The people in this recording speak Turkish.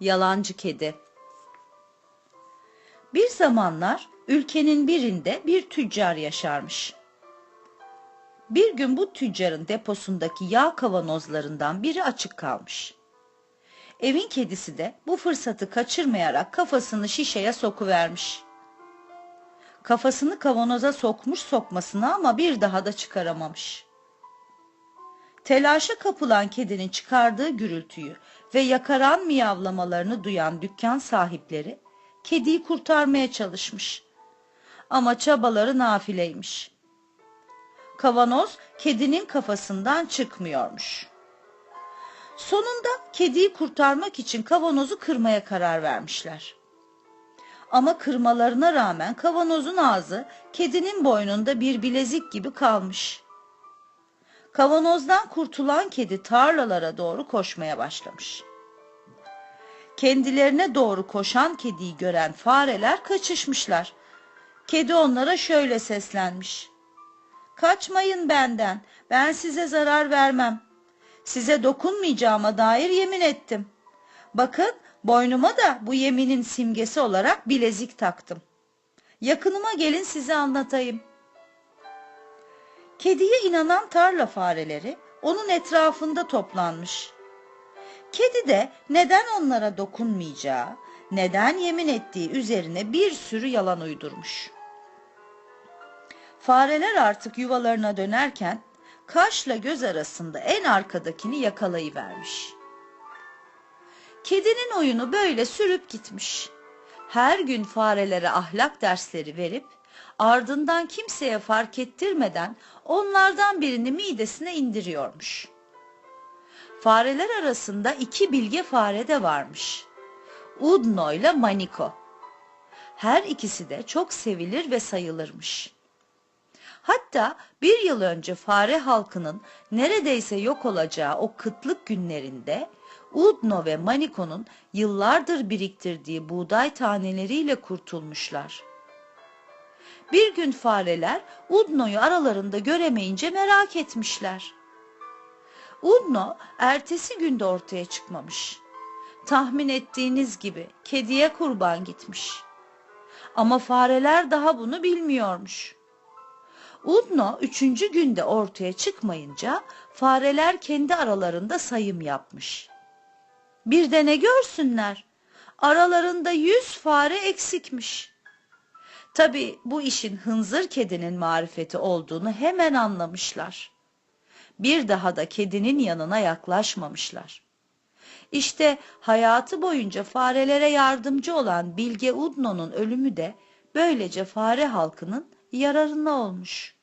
Yalancı Kedi Bir zamanlar ülkenin birinde bir tüccar yaşarmış. Bir gün bu tüccarın deposundaki yağ kavanozlarından biri açık kalmış. Evin kedisi de bu fırsatı kaçırmayarak kafasını şişeye sokuvermiş. Kafasını kavanoza sokmuş sokmasına ama bir daha da çıkaramamış. Telaşa kapılan kedinin çıkardığı gürültüyü ve yakaran miyavlamalarını duyan dükkan sahipleri kediyi kurtarmaya çalışmış. Ama çabaları nafileymiş. Kavanoz kedinin kafasından çıkmıyormuş. Sonunda kediyi kurtarmak için kavanozu kırmaya karar vermişler. Ama kırmalarına rağmen kavanozun ağzı kedinin boynunda bir bilezik gibi kalmış. Kavanozdan kurtulan kedi tarlalara doğru koşmaya başlamış. Kendilerine doğru koşan kediyi gören fareler kaçışmışlar. Kedi onlara şöyle seslenmiş. Kaçmayın benden, ben size zarar vermem. Size dokunmayacağıma dair yemin ettim. Bakın boynuma da bu yeminin simgesi olarak bilezik taktım. Yakınıma gelin size anlatayım. Kediye inanan tarla fareleri onun etrafında toplanmış. Kedi de neden onlara dokunmayacağı, neden yemin ettiği üzerine bir sürü yalan uydurmuş. Fareler artık yuvalarına dönerken kaşla göz arasında en arkadakini yakalayıvermiş. Kedinin oyunu böyle sürüp gitmiş. Her gün farelere ahlak dersleri verip ardından kimseye fark ettirmeden onlardan birini midesine indiriyormuş. Fareler arasında iki bilge fare de varmış. Udno ile Maniko. Her ikisi de çok sevilir ve sayılırmış. Hatta bir yıl önce fare halkının neredeyse yok olacağı o kıtlık günlerinde Udno ve Maniko'nun yıllardır biriktirdiği buğday taneleriyle kurtulmuşlar. Bir gün fareler Udno'yu aralarında göremeyince merak etmişler. Udno ertesi günde ortaya çıkmamış. Tahmin ettiğiniz gibi kediye kurban gitmiş. Ama fareler daha bunu bilmiyormuş. Udno üçüncü günde ortaya çıkmayınca fareler kendi aralarında sayım yapmış. Bir de ne görsünler? Aralarında yüz fare eksikmiş. Tabi bu işin hınzır kedinin marifeti olduğunu hemen anlamışlar. Bir daha da kedinin yanına yaklaşmamışlar. İşte hayatı boyunca farelere yardımcı olan Bilge Udno'nun ölümü de böylece fare halkının yararına olmuş.